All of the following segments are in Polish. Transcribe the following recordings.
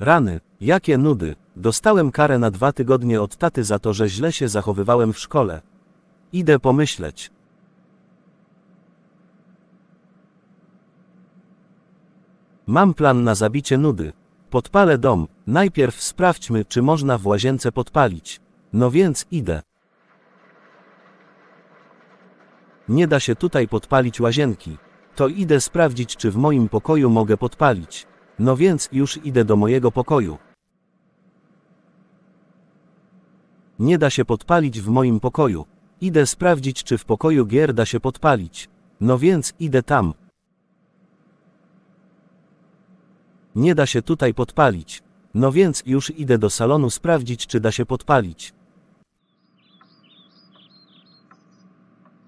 Rany, jakie nudy. Dostałem karę na dwa tygodnie od taty za to, że źle się zachowywałem w szkole. Idę pomyśleć. Mam plan na zabicie nudy. Podpalę dom. Najpierw sprawdźmy, czy można w łazience podpalić. No więc idę. Nie da się tutaj podpalić łazienki. To idę sprawdzić, czy w moim pokoju mogę podpalić. No więc już idę do mojego pokoju. Nie da się podpalić w moim pokoju. Idę sprawdzić, czy w pokoju gier da się podpalić. No więc idę tam. Nie da się tutaj podpalić. No więc już idę do salonu sprawdzić, czy da się podpalić.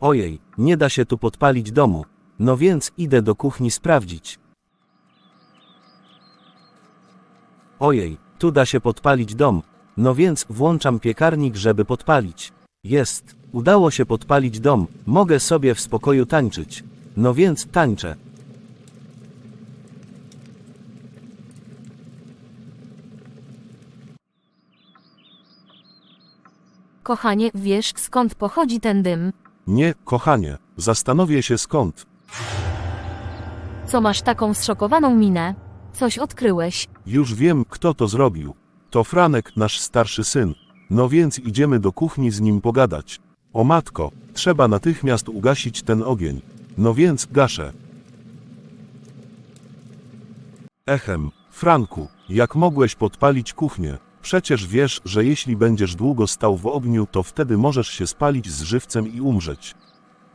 Ojej, nie da się tu podpalić domu. No więc idę do kuchni sprawdzić. Ojej, tu da się podpalić dom. No więc włączam piekarnik, żeby podpalić. Jest, udało się podpalić dom, mogę sobie w spokoju tańczyć. No więc tańczę. Kochanie, wiesz skąd pochodzi ten dym? Nie, kochanie, zastanowię się skąd. Co masz taką zszokowaną minę? Coś odkryłeś. Już wiem, kto to zrobił. To Franek, nasz starszy syn. No więc idziemy do kuchni z nim pogadać. O matko, trzeba natychmiast ugasić ten ogień. No więc gaszę. Echem, Franku, jak mogłeś podpalić kuchnię? Przecież wiesz, że jeśli będziesz długo stał w ogniu, to wtedy możesz się spalić z żywcem i umrzeć.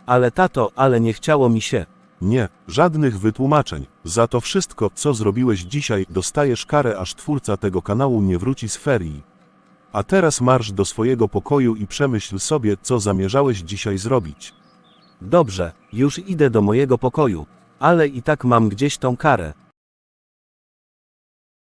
Ale tato, ale nie chciało mi się. Nie, żadnych wytłumaczeń. Za to wszystko, co zrobiłeś dzisiaj, dostajesz karę, aż twórca tego kanału nie wróci z ferii. A teraz marsz do swojego pokoju i przemyśl sobie, co zamierzałeś dzisiaj zrobić. Dobrze, już idę do mojego pokoju. Ale i tak mam gdzieś tą karę.